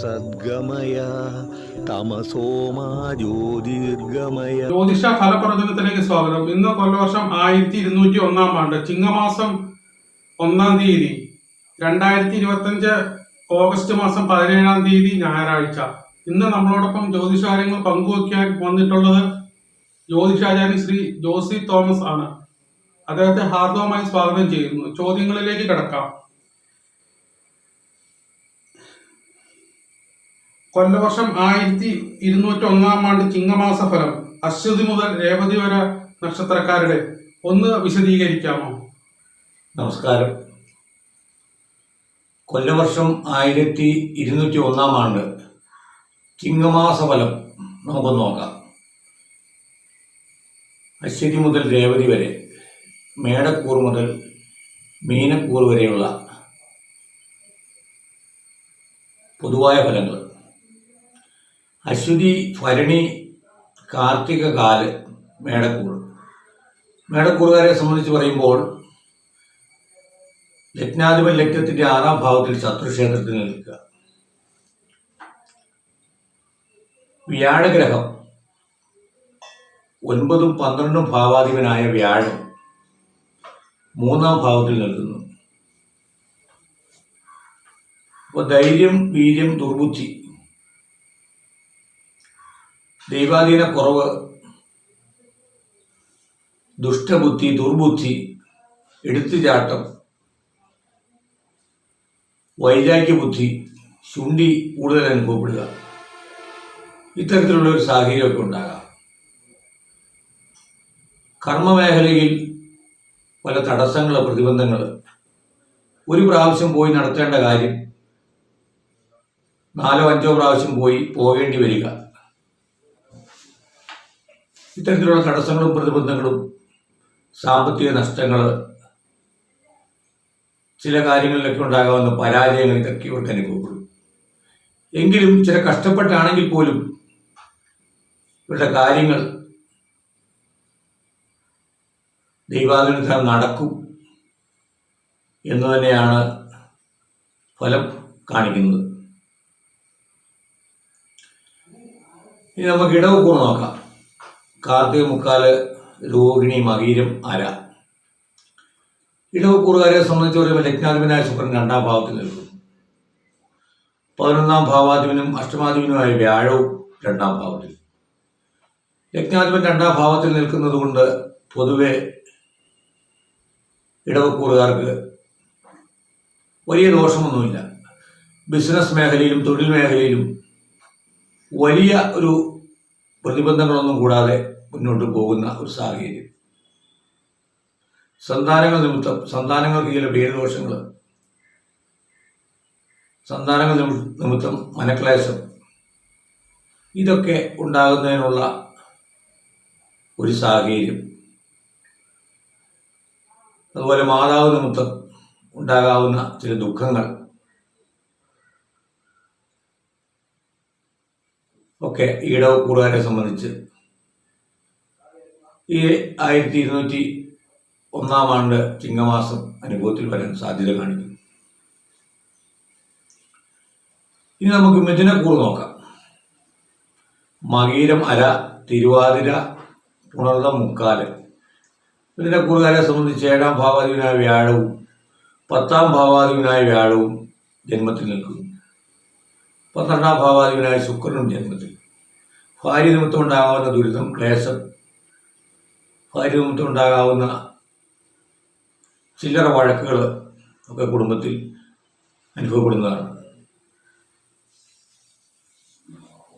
സദ്ഗമയ ജ്യോതിഷ ഫലപ്രവചനത്തിലേക്ക് സ്വാഗതം. ഇന്ന് കൊല്ലവർഷം ആയിരത്തി ഇരുന്നൂറ്റി ഒന്നാം ആണ്ട് ചിങ്ങമാസം ഒന്നാം തീയതി രണ്ടായിരത്തി ഇരുപത്തഞ്ച് ഓഗസ്റ്റ് മാസം പതിനേഴാം തീയതി ഞായറാഴ്ച. ഇന്ന് നമ്മളോടൊപ്പം ജ്യോതിഷ കാര്യങ്ങൾ പങ്കുവയ്ക്കാൻ വന്നിട്ടുള്ളത് ജ്യോതിഷാചാര്യൻ ശ്രീ ജോസി തോമസ് ആണ്. അദ്ദേഹത്തെ ഹാർദവമായി സ്വാഗതം ചെയ്യുന്നു. ചോദ്യങ്ങളിലേക്ക് കിടക്കാം. കൊല്ലവർഷം ആയിരത്തി ഇരുന്നൂറ്റി ഒന്നാം ആണ്ട് ചിങ്ങമാസ ഫലം അശ്വതി മുതൽ രേവതി വരെ നക്ഷത്രക്കാരുടെ ഒന്ന് വിശദീകരിക്കാമോ? നമസ്കാരം. കൊല്ലവർഷം ആയിരത്തി ഇരുന്നൂറ്റി ഒന്നാം ആണ്ട് ചിങ്ങമാസ ഫലം നമുക്കൊന്ന് നോക്കാം. അശ്വതി മുതൽ രേവതി വരെ മേടക്കൂർ മുതൽ മീനക്കൂർ വരെയുള്ള പൊതുവായ ഫലങ്ങൾ. അശ്വതി ഭരണി കാർത്തിക കാൽ മേടക്കൂർ മേടക്കൂറുകാരെ സംബന്ധിച്ച് പറയുമ്പോൾ ലഗ്നാധിപൻ ലഗ്നത്തിന്റെ ആറാം ഭാവത്തിൽ ശത്രുക്ഷേത്രത്തിൽ നിൽക്കുക. വ്യാഴഗ്രഹം ഒൻപതും പന്ത്രണ്ടും ഭാവാധിപനായ വ്യാഴം മൂന്നാം ഭാവത്തിൽ നിൽക്കുന്നു. അപ്പോൾ ധൈര്യം വീര്യം ദുർബുദ്ധി ദൈവാധീന കുറവ് ദുഷ്ടബുദ്ധി ദുർബുദ്ധി എടുത്തുചാട്ടം വൈരാഗ്യ ബുദ്ധി ശുണ്ടി കൂടുതൽ അനുഭവപ്പെടുക. ഇത്തരത്തിലുള്ള ഒരു സാഹചര്യമൊക്കെ ഉണ്ടാകാം. കർമ്മമേഖലയിൽ പല തടസ്സങ്ങൾ പ്രതിബന്ധങ്ങൾ ഒരു പ്രാവശ്യം പോയി നടത്തേണ്ട കാര്യം നാലോ അഞ്ചോ പ്രാവശ്യം പോയി പോകേണ്ടി വരിക. ഇത്തരത്തിലുള്ള തടസ്സങ്ങളും പ്രതിബന്ധങ്ങളും സാമ്പത്തിക നഷ്ടങ്ങൾ ചില കാര്യങ്ങളിലൊക്കെ ഉണ്ടാകാവുന്ന പരാജയങ്ങൾ ഇതൊക്കെ ഇവർക്ക് അനുഭവപ്പെടും. എങ്കിലും ചില കഷ്ടപ്പെട്ടാണെങ്കിൽ പോലും ഇവരുടെ കാര്യങ്ങൾ ദൈവാനുഗ്രഹം നടക്കും എന്ന് തന്നെയാണ് ഫലം കാണിക്കുന്നത്. ഇനി നമുക്ക് ഇടവക്കൂർ നോക്കാം. കാർത്തിക മുക്കാൽ രോഹിണി മകീരം അര. ഇടവക്കൂറുകാരെ സംബന്ധിച്ച് പറയുമ്പോൾ ലഗ്നാധിപനായ ശുക്രൻ രണ്ടാം ഭാവത്തിൽ നിൽക്കും പതിനൊന്നാം ഭാവാധിപനും അഷ്ടമാധിപനുമായ വ്യാഴവും രണ്ടാം ഭാവത്തിൽ. ലഗ്നാധിപൻ രണ്ടാം ഭാവത്തിൽ നിൽക്കുന്നത് കൊണ്ട് പൊതുവെ ഇടവക്കൂറുകാർക്ക് വലിയ ദോഷമൊന്നുമില്ല. ബിസിനസ് മേഖലയിലും തൊഴിൽ മേഖലയിലും വലിയ ഒരു പ്രതിബന്ധങ്ങളൊന്നും കൂടാതെ മുന്നോട്ട് പോകുന്ന ഒരു സാഹചര്യം. സന്താനങ്ങൾ നിമിത്തം സന്താനങ്ങൾക്ക് ചില പേരുദോഷങ്ങൾ സന്താനങ്ങൾ നിമിത്തം മനക്ലേശം. ഇതൊക്കെ ഉണ്ടാകുന്നതിനുള്ള ഒരു സാഹചര്യം. അതുപോലെ മാതാവ് നിമിത്തം ഉണ്ടാകാവുന്ന ചില ദുഃഖങ്ങൾ. ഒക്കെ ഈടവ കൂറുകാരെ സംബന്ധിച്ച്. ഈ ആയിരത്തി ഇരുന്നൂറ്റി ഒന്നാം ആണ്ട് ചിങ്ങമാസം അനുഭവത്തിൽ വരാൻ സാധ്യത കാണിക്കുന്നു. ഇനി നമുക്ക് മിഥുനക്കൂർ നോക്കാം. മകീരം അര തിരുവാതിര പുണർന്ന മുക്കാൽ. മിഥുനക്കൂറുകാരെ സംബന്ധിച്ച് ഏഴാം ഭാവാധിപനായ വ്യാഴവും പത്താം ഭാവാധിപനായ വ്യാഴവും ജന്മത്തിൽ നിൽക്കുന്നു. പന്ത്രണ്ടാം ഭാവാധിപനായ ശുക്രനും ജന്മത്തിൽ. ഭാര്യ നിമിത്തം ഉണ്ടാകാവുന്ന ദുരിതം ക്ലേശം. ഭാര്യ നിമിത്തം ഉണ്ടാകാവുന്ന ചില്ലറ വഴക്കുകൾ ഒക്കെ കുടുംബത്തിൽ അനുഭവപ്പെടുന്നതാണ്.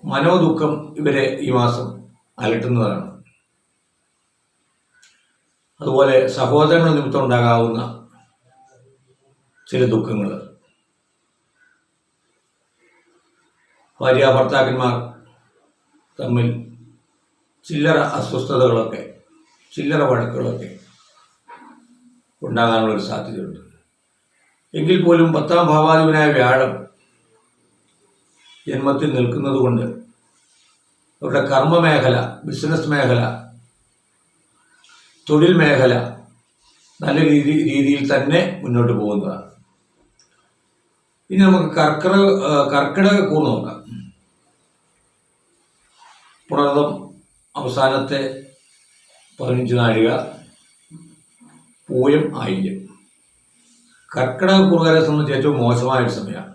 മനോദുഃഖം ഇവരെ ഈ മാസം അലട്ടുന്നതാണ്. അതുപോലെ സഹോദരങ്ങൾ നിമിത്തം ഉണ്ടാകാവുന്ന ചില ദുഃഖങ്ങൾ. ഭാര്യ ഭർത്താക്കന്മാർ തമ്മിൽ ചില്ലറ അസ്വസ്ഥതകളൊക്കെ ചില്ലറ വഴക്കുകളൊക്കെ ഉണ്ടാകാനുള്ളൊരു സാധ്യതയുണ്ട്. എങ്കിൽ പോലും പത്താം ഭാവാധിപനായ വ്യാഴം ജന്മത്തിൽ നിൽക്കുന്നത് കൊണ്ട് അവരുടെ കർമ്മ മേഖല ബിസിനസ് മേഖല തൊഴിൽ മേഖല നല്ല രീതി രീതിയിൽ തന്നെ മുന്നോട്ട് പോകുന്നതാണ്. ഇനി നമുക്ക് കർക്കിടക കർക്കിടക കൂർ നോക്കാം. പുണർതം അവസാനത്തെ പതിനഞ്ച് നാഴിക പൂയം ആയില്യം. കർക്കിടക കൂറുകാരെ സംബന്ധിച്ച് ഏറ്റവും മോശമായ ഒരു സമയമാണ്.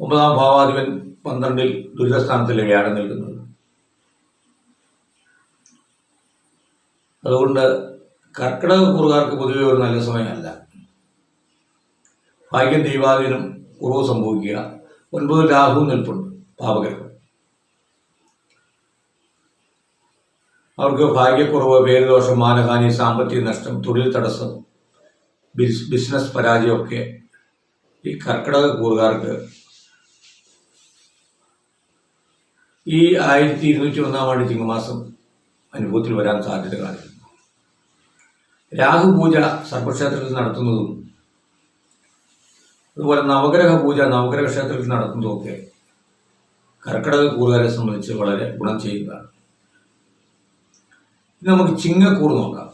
ഒമ്പതാം ഭാവാധിപൻ പന്ത്രണ്ടിൽ ദുരിതസ്ഥാനത്തിലെ വ്യാഴം നിൽക്കുന്നത്. അതുകൊണ്ട് കർക്കിടക കൂറുകാർക്ക് പൊതുവെ ഒരു നല്ല സമയമല്ല. ഭാഗ്യം ദൈവാധീനം കുറവ് സംഭവിക്കുക. ഒൻപത് രാഹു നിൽപ്പുണ്ട് പാപഗ്രഹം അവർക്ക് ഭാഗ്യക്കുറവ് പേരുദോഷം മാനഹാനി സാമ്പത്തിക നഷ്ടം തൊഴിൽ തടസ്സം ബിസ് ബിസിനസ് പരാജയമൊക്കെ ഈ കർക്കിടക കൂറുകാർക്ക്. ഈ ആയിരത്തി ഇരുന്നൂറ്റി ഒന്നാം ആണ്ട് ചിങ്ങമാസം അനുഭവത്തിൽ വരാൻ സാധ്യത കാണിക്കുന്നു. രാഹുപൂജ സർപ്പക്ഷേത്രത്തിൽ നടത്തുന്നതും അതുപോലെ നവഗ്രഹ പൂജ നവഗ്രഹ ക്ഷേത്രത്തിൽ നടത്തുന്നതൊക്കെ കർക്കിടക കൂറുകാരെ സംബന്ധിച്ച് വളരെ ഗുണം ചെയ്യുന്നതാണ്. ഇനി നമുക്ക് ചിങ്ങക്കൂർ നോക്കാം.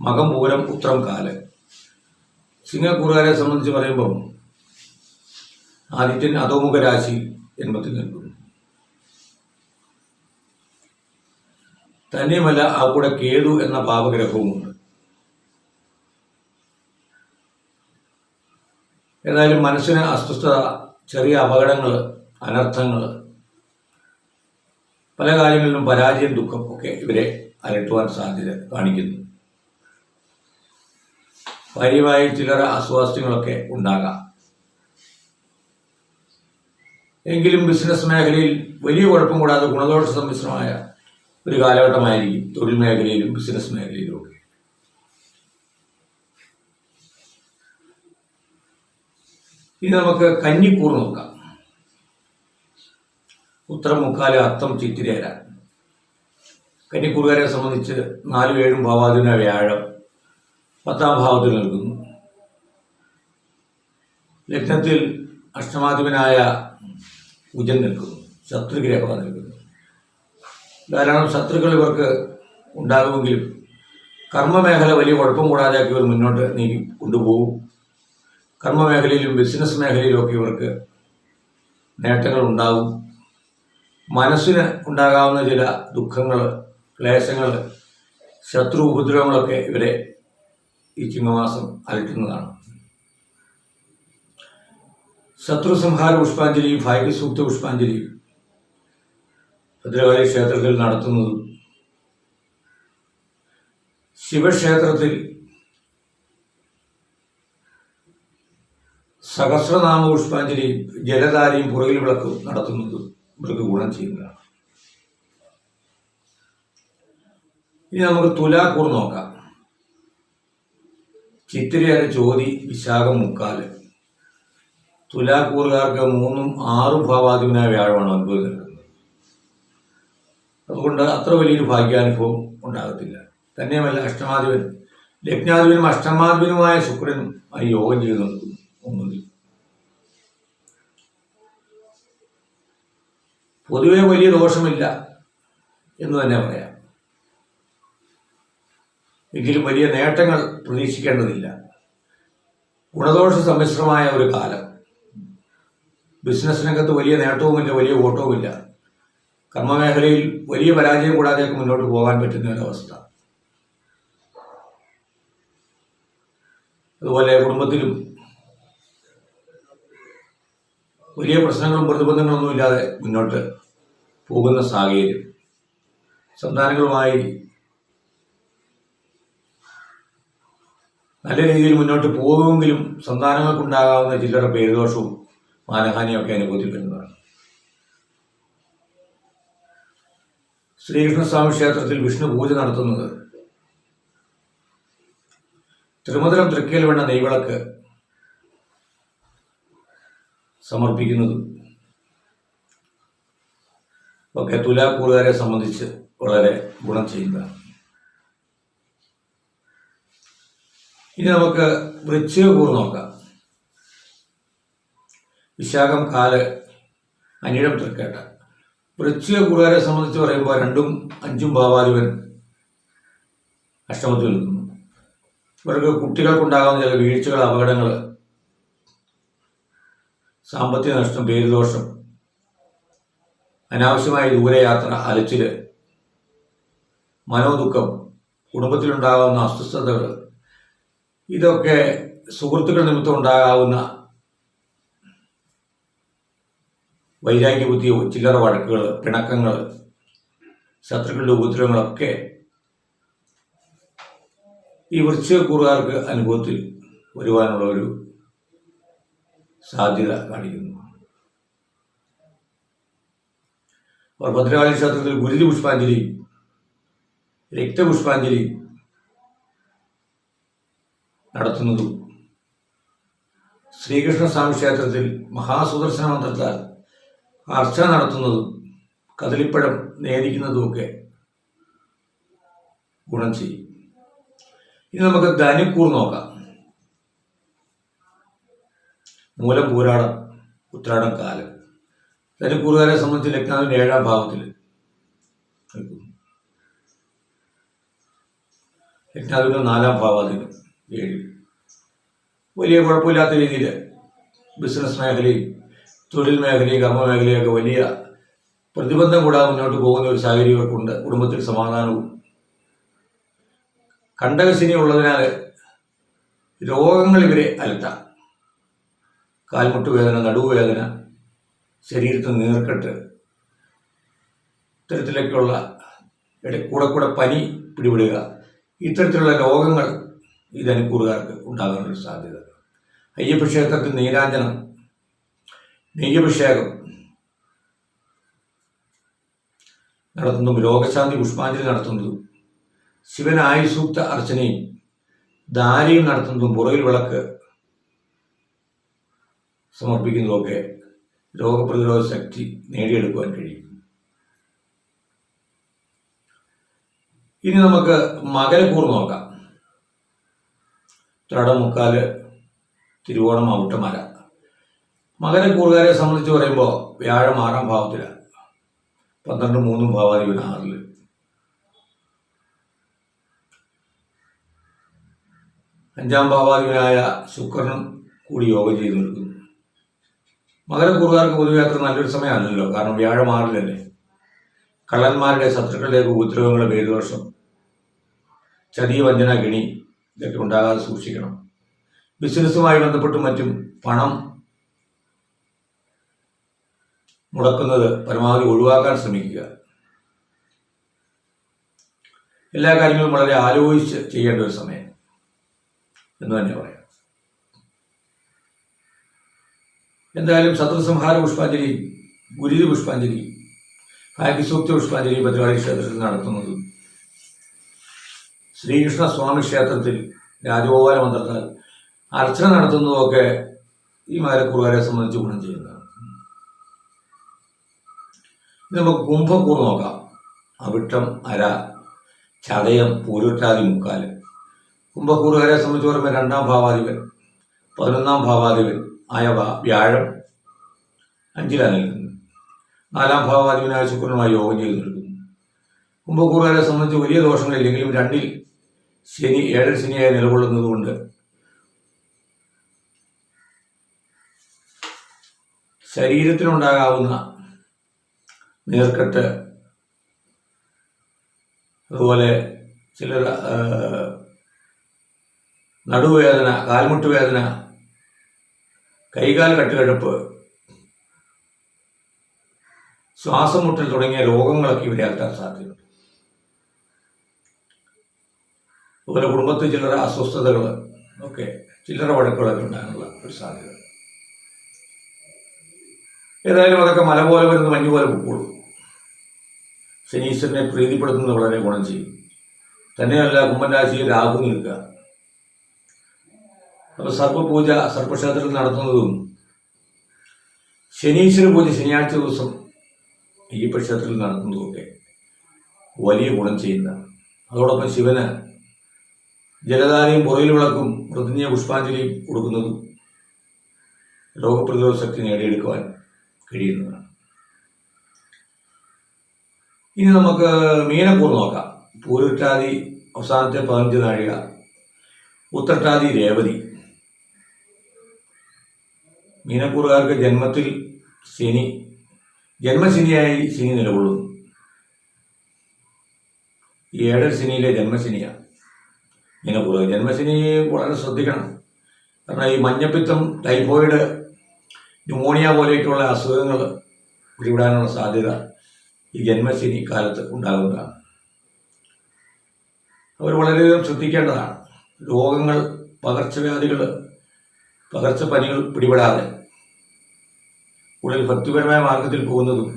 മകം പൂരം ഉത്രം കാൽ. ചിങ്ങക്കൂറുകാരെ സംബന്ധിച്ച് പറയുമ്പം ആദിത്യൻ അധോമുഖ രാശി ജന്മത്തിൽ നിൽക്കുന്നു തന്നെയുമല്ല ആ കൂടെ കേതു എന്ന പാപഗ്രഹവുമുണ്ട്. ഏതായാലും മനസ്സിന് അസ്വസ്ഥത ചെറിയ അപകടങ്ങൾ അനർത്ഥങ്ങൾ പല കാര്യങ്ങളിലും പരാജയം ദുഃഖം ഒക്കെ ഇവരെ അലട്ടുവാൻ സാധ്യത കാണിക്കുന്നു. പരിവായി ചില്ലറ അസ്വാസ്ഥ്യങ്ങളൊക്കെ ഉണ്ടാകാം. എങ്കിലും ബിസിനസ് മേഖലയിൽ വലിയ കുഴപ്പം കൂടാതെ ഗുണദോഷ സമ്മിശ്രമായ ഒരു കാലഘട്ടമായിരിക്കും തൊഴിൽ മേഖലയിലും ബിസിനസ് മേഖലയിലും ഒക്കെ. ഇനി നമുക്ക് കന്നിക്കൂർ നോക്കാം. ഉത്തരം മുക്കാൽ അത്തം ചിത്തിരേര. കന്നിക്കൂറുകാരെ സംബന്ധിച്ച് നാലും ഏഴും ഭാവാദിന വ്യാഴം പത്താം ഭാവത്തിൽ നൽകുന്നു ലഗ്നത്തിൽ അഷ്ടമാധിപനായ കുജൻ നിൽക്കുന്നു. ശത്രുഗ്രഹ നിൽക്കുന്നു. ധാരാളം ശത്രുക്കൾ ഇവർക്ക് ഉണ്ടാകുമെങ്കിലും കർമ്മമേഖല വലിയ കുഴപ്പം കൂടാതെ ഇവർ മുന്നോട്ട് നീക്കി കൊണ്ടുപോകും. കർമ്മമേഖലയിലും ബിസിനസ് മേഖലയിലും ഒക്കെ ഇവർക്ക് നേട്ടങ്ങൾ ഉണ്ടാകും മനസ്സിന് ഉണ്ടാകാവുന്ന ചില ദുഃഖങ്ങൾ ക്ലേശങ്ങൾ ശത്രു ഉപദ്രവങ്ങളൊക്കെ ഇവരെ ഈ ചിങ്ങമാസം അലട്ടുന്നതാണ്. ശത്രു സംഹാര പുഷ്പാഞ്ജലിയും ഭാഗ്യസൂക്ത പുഷ്പാഞ്ജലിയും ഭദ്രകാളി ക്ഷേത്രത്തിൽ നടത്തുന്നതും ശിവക്ഷേത്രത്തിൽ സഹസ്രനാമ പുഷ്പാഞ്ജലിയും ജലധാരയും പുറകിൽ വിളക്ക് നടത്തുന്നത് ഇവർക്ക് ഗുണം ചെയ്യുന്നതാണ്. ഇനി നമുക്ക് തുലാക്കൂർ നോക്കാം. ചിത്തിരയര ചോതി വിശാഖം മുക്കാൽ തുലാക്കൂറുകാർക്ക് മൂന്നും ആറും ഭാവാധിപനായ വ്യാഴമാണ് അനുഭവം അതുകൊണ്ട് അത്ര വലിയൊരു ഭാഗ്യാനുഭവം ഉണ്ടാകത്തില്ല. തന്നെയുമല്ല അഷ്ടമാധിപൻ. ലഗ്നാധിപനും അഷ്ടമാധിപനുമായ ശുക്രനും ആ യോഗം ചെയ്തു പൊതുവെ വലിയ ദോഷമില്ല എന്ന് തന്നെ പറയാം. എങ്കിലും വലിയ നേട്ടങ്ങൾ പ്രതീക്ഷിക്കേണ്ടതില്ല. ഗുണദോഷ സമ്മിശ്രമായ ഒരു കാലം. ബിസിനസ് രംഗത്ത് വലിയ നേട്ടവുമില്ല വലിയ ഓട്ടവുമില്ല. കർമ്മമേഖലയിൽ വലിയ പരാജയം കൂടാതെ മുന്നോട്ട് പോകാൻ പറ്റുന്ന ഒരവസ്ഥ അതുപോലെ കുടുംബത്തിലും വലിയ പ്രശ്നങ്ങളും പ്രതിബന്ധങ്ങളൊന്നും ഇല്ലാതെ മുന്നോട്ട് പോകുന്ന സാഹചര്യം. സന്താനങ്ങളുമായി നല്ല രീതിയിൽ മുന്നോട്ട് പോകുമെങ്കിലും സന്താനങ്ങൾക്കുണ്ടാകാവുന്ന ചില്ലറ പേരുദോഷവും മാനഹാനിയൊക്കെ അനുഭവത്തിൽ വരുന്നതാണ് ശ്രീകൃഷ്ണസ്വാമി ക്ഷേത്രത്തിൽ വിഷ്ണു പൂജ നടത്തുന്നത്. തിരുമധുരം തൃക്കേൽ വേണ്ട നെയ്വിളക്ക് സമർപ്പിക്കുന്നതും. ഒക്കെ തുലാക്കൂറുകാരെ സംബന്ധിച്ച് വളരെ ഗുണം ചെയ്യുക ഇനി നമുക്ക് വൃശ്ചികക്കൂർ നോക്കാം. വിശാഖം കാൽ അനിഴം തൃക്കേട്ട. വൃശ്ചിക കൂറുകാരെ സംബന്ധിച്ച് പറയുമ്പോൾ രണ്ടും അഞ്ചും ഭാവാധിപൻ അഷ്ടമത്തിൽ നിൽക്കുന്നു. ഇവർക്ക് കുട്ടികൾക്കുണ്ടാകുന്ന ചില വീഴ്ചകൾ അപകടങ്ങൾ സാമ്പത്തിക നഷ്ടം പേരുദോഷം അനാവശ്യമായ ദൂരയാത്ര അലച്ചിൽ മനോദുഃഖം കുടുംബത്തിലുണ്ടാകാവുന്ന അസ്വസ്ഥതകൾ ഇതൊക്കെ സുഹൃത്തുക്കൾ നിമിത്തം ഉണ്ടാകാവുന്ന വൈരാഗ്യ ബുദ്ധി ചില്ലറ വഴക്കുകൾ പിണക്കങ്ങൾ ശത്രുക്കളുടെ ഉപദ്രവങ്ങളൊക്കെ ഈ വൃശ്ചികക്കൂറുകാർക്ക് അനുഭവത്തിൽ വരുവാനുള്ള ഒരു സാധ്യത കാണിക്കുന്നു. അവർ ഭദ്രകാളി ക്ഷേത്രത്തിൽ ഗുരുതി പുഷ്പാഞ്ജലി രക്തപുഷ്പാഞ്ജലി നടത്തുന്നതും ശ്രീകൃഷ്ണസ്വാമി ക്ഷേത്രത്തിൽ മഹാസുദർശന മന്ത്രത്താൽ അർച്ചന നടത്തുന്നതും കദളിപ്പഴം നേദിക്കുന്നതുമൊക്കെ ഗുണം ചെയ്യും. ഇനി നമുക്ക് ധനുക്കൂർ നോക്കാം. മൂലം പൂരാടം ഉത്രാടം കാലം. ധനുക്കൂറുകാരെ സംബന്ധിച്ച് ലഗ്നാവിന്റെ ഏഴാം ഭാവത്തിൽ നിൽക്കുന്നു. നാലാം ഭാവാധീനം ഏഴ്. വലിയ കുഴപ്പമില്ലാത്ത രീതിയിൽ ബിസിനസ് മേഖലയും തൊഴിൽ മേഖലയും കർമ്മ മേഖലയൊക്കെ വലിയ പ്രതിബന്ധം കൂടാതെ മുന്നോട്ട് പോകുന്ന ഒരു സാഹചര്യമൊക്കെ ഉണ്ട്. കുടുംബത്തിൽ സമാധാനവും. കണ്ടകശിനി ഉള്ളതിനാൽ രോഗങ്ങൾ ഇവരെ അലട്ടാം. കാൽമുട്ട് വേദന നടുവേദന ശരീരത്തിൽ നീർക്കെട്ട് ഇത്തരത്തിലൊക്കെയുള്ള ഇട കൂടെ കൂടെ പനി പിടിപെടുക ഇത്തരത്തിലുള്ള രോഗങ്ങൾ ഈ ധനുക്കൂറുകാർക്ക് ഉണ്ടാകാനുള്ള സാധ്യത. അയ്യപ്പ ക്ഷേത്രത്തിൽ നീരാഞ്ജനം നെയ്യഭിഷേകം നടത്തുന്നതും രോഗശാന്തി പുഷ്പാഞ്ജലി നടത്തുന്നതും ശിവനായുസൂക്ത അർച്ചനയും ദാരിയും നടത്തുന്നതും പുറകിൽ വിളക്ക് സമർപ്പിക്കുന്നതുമൊക്കെ രോഗപ്രതിരോധ ശക്തി നേടിയെടുക്കുവാൻ കഴിയും. ഇനി നമുക്ക് മകരക്കൂർ നോക്കാം. ത്രടമുക്കാൽ തിരുവോണം ഔട്ടമല മകരക്കൂറുകാരെ സംബന്ധിച്ച് പറയുമ്പോൾ വ്യാഴം ആറാം ഭാവത്തിലാണ് പന്ത്രണ്ട് മൂന്നും ഭാവാധിപൻ ആറിൽ അഞ്ചാം ഭാവാധിപനായ ശുക്രനും കൂടി യോഗം ചെയ്തു നിൽക്കുന്നു. മകരക്കൂറുകാർക്ക് പൊതുവെ അത്ര നല്ലൊരു സമയമല്ലല്ലോ. കാരണം വ്യാഴം ആറിലല്ലേ കള്ളന്മാരുടെ ശത്രുക്കളുടെ ഉപദ്രവങ്ങളുടെ പേരുദോഷം. ചതി വഞ്ചന ഗിണി ഇതൊക്കെ ഉണ്ടാകാതെ സൂക്ഷിക്കണം. ബിസിനസ്സുമായി ബന്ധപ്പെട്ടും മറ്റും പണം മുടക്കുന്നത് പരമാവധി ഒഴിവാക്കാൻ ശ്രമിക്കുക. എല്ലാ കാര്യങ്ങളും വളരെ ആലോചിച്ച് ചെയ്യേണ്ട ഒരു സമയം എന്ന് തന്നെ പറയാം. എന്തായാലും ശത്രുസംഹാര പുഷ്പാഞ്ജലി ഗുരുതി പുഷ്പാഞ്ജലി ഭാഗ്യസൂക്ത പുഷ്പാഞ്ജലി ഭദ്രകാളി ക്ഷേത്രത്തിൽ നടത്തുന്നത്. ശ്രീകൃഷ്ണ സ്വാമി ക്ഷേത്രത്തിൽ രാജഗോപാല മന്ത്രത്താൽ അർച്ചന നടത്തുന്നതൊക്കെ ഈ മാരക്കുറുകാരെ സംബന്ധിച്ച് ഗുണം ചെയ്യുന്നതാണ്. നമുക്ക് കുംഭക്കൂർ നോക്കാം. അവിട്ടം അര ചതയം പൂരുട്ടാതി മുക്കാൽ. കുംഭക്കൂറുകാരെ സംബന്ധിച്ച് പറയുമ്പോൾ രണ്ടാം ഭാവാധിപൻ പതിനൊന്നാം ഭാവാധിപൻ ആയ വാ- വ്യാഴം അഞ്ചിലാണ് നിൽക്കുന്നത് നാലാം ഭാവാധിപനായ ശുക്രനുമായി യോഗം ചെയ്തു നിൽക്കുന്നു കുംഭക്കൂറുകാരെ സംബന്ധിച്ച് വലിയ ദോഷങ്ങളില്ലെങ്കിലും രണ്ടിൽ ശനി ഏഴര ശനിയായി നിലകൊള്ളുന്നതുകൊണ്ട് ശരീരത്തിനുണ്ടാകാവുന്ന നീർക്കെട്ട് അതുപോലെ ചില നടുവേദന കാൽമുട്ട് വേദന കൈകാൽ കെട്ടുകിടപ്പ് ശ്വാസം മുട്ടൽ തുടങ്ങിയ രോഗങ്ങളൊക്കെ ഇവരെ അലട്ടാൻ സാധ്യതയുണ്ട്. അതുപോലെ കുടുംബത്തിൽ ചില്ലറ അസ്വസ്ഥതകൾ ഒക്കെ ചില്ലറ വഴക്കുകളൊക്കെ ഉണ്ടാകാനുള്ള ഒരു സാധ്യത. ഏതായാലും അതൊക്കെ മല പോലെ വരുന്ന മഞ്ഞ് പോലെ പൊക്കോളും. ശനീശ്വരനെ പ്രീതിപ്പെടുത്തുന്നത് വളരെ ഗുണം ചെയ്യും. തന്നെയല്ല കുംഭൻ രാശിയിൽ രാഹു നിൽക്കുക. അപ്പൊ സർപ്പപൂജ സർപ്പക്ഷേത്രത്തിൽ നടത്തുന്നതും ശനീശ്വര പൂജ ശനിയാഴ്ച ദിവസം ഈ ക്ഷേത്രത്തിൽ നടത്തുന്നതുമൊക്കെ വലിയ ഗുണം ചെയ്യുന്ന. അതോടൊപ്പം ശിവന് ജലധാരയും പുറയിൽ വിളക്കും പ്രതിജ്ഞ പുഷ്പാഞ്ജലിയും കൊടുക്കുന്നതും രോഗപ്രതിരോധ ശക്തി നേടിയെടുക്കുവാൻ കഴിയുന്നതാണ്. ഇനി നമുക്ക് മീനക്കൂർ നോക്കാം. പൂരുട്ടാതി അവസാനത്തെ പതിനഞ്ച് നാഴിക ഉത്രട്ടാതി രേവതി. മീനക്കൂറുകാർക്ക് ജന്മത്തിൽ ശനി ജന്മശനിയായി ശനി നിലകൊള്ളുന്നു. ഈ ഏഴര ശനിയിലെ ജന്മശനിയാണ് മീനക്കൂറുകാർ. ജന്മശനി വളരെ ശ്രദ്ധിക്കണം. കാരണം ഈ മഞ്ഞപ്പിത്തം ടൈഫോയിഡ് ന്യൂമോണിയ പോലെയൊക്കെയുള്ള അസുഖങ്ങൾ പിടിപെടാനുള്ള സാധ്യത ഈ ജന്മശനി കാലത്ത് ഉണ്ടാകുന്നതാണ്. അവർ വളരെയധികം ശ്രദ്ധിക്കേണ്ടതാണ്. രോഗങ്ങൾ പകർച്ചവ്യാധികൾ പകർച്ചപ്പനികൾ പിടിപെടാതെ കൂടുതൽ ഭക്തിപരമായ മാർഗത്തിൽ പോകുന്നതും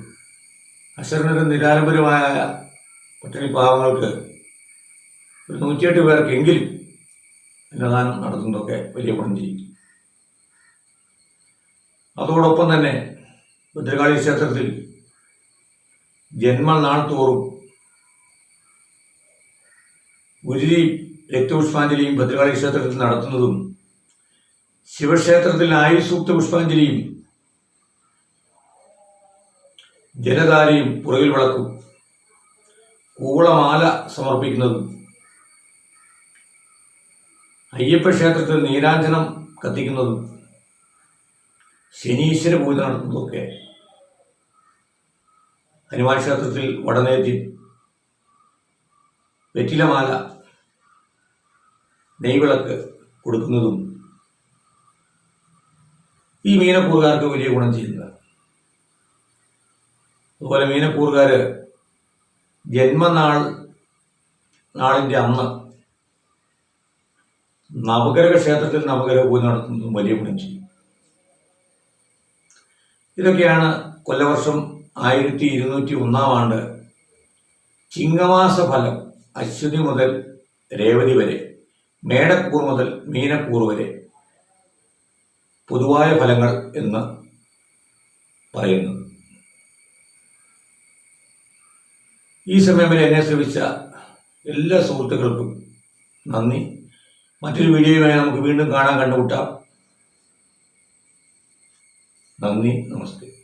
അശരണരും നിരാലംബരുമായ പട്ടിണി പാവങ്ങൾക്ക് ഒരു നൂറ്റിയെട്ട് പേർക്കെങ്കിലും അന്നദാനം നടത്തുന്നതൊക്കെ വലിയ ഗുണം ചെയ്യും അതോടൊപ്പം തന്നെ ഭദ്രകാളി ക്ഷേത്രത്തിൽ ജന്മനാൾ തോറും ഗുരുതി രക്തപുഷ്പാഞ്ജലിയും ഭദ്രകാളി ക്ഷേത്രത്തിൽ നടത്തുന്നതും ശിവക്ഷേത്രത്തിൽ ആയുസൂക്ത പുഷ്പാഞ്ജലിയും ജലധാരയും പുറകിൽ വിളക്കും കൂളമാല സമർപ്പിക്കുന്നതും അയ്യപ്പ ക്ഷേത്രത്തിൽ നീരാഞ്ജനം കത്തിക്കുന്നതും ശനീശ്വര പൂജ നടത്തുന്നതൊക്കെ ഹനുമാൻ ക്ഷേത്രത്തിൽ വടനേദ്യം വെറ്റിലമാല നെയ്വിളക്ക് കൊടുക്കുന്നതും ഈ മീനക്കൂറുകാർക്ക് വലിയ ഗുണം ചെയ്യുന്നതാണ് അതുപോലെ മീനക്കൂറുകാർ ജന്മനാൾ നാളിന്റെ അന്ന് നവഗ്രഹ ക്ഷേത്രത്തിൽ നവഗ്രഹ പൂജ നടത്തുന്നതും വലിയ ഗുണം ചെയ്യും. ഇതൊക്കെയാണ് കൊല്ലവർഷം ആയിരത്തി ഇരുന്നൂറ്റി ഒന്നാം ആണ്ട് ചിങ്ങമാസ ഫലം അശ്വതി മുതൽ രേവതി വരെ മേടക്കൂർ മുതൽ മീനക്കൂർ വരെ പൊതുവായ ഫലങ്ങൾ എന്ന് പറയുന്നത് ഈ സമയം വരെ എന്നെ ശ്രമിച്ച എല്ലാ സുഹൃത്തുക്കൾക്കും നന്ദി. മറ്റൊരു വീഡിയോയുമായി നമുക്ക് വീണ്ടും കാണാൻ കണ്ടുമുട്ടാം. നന്ദി നമസ്തേ.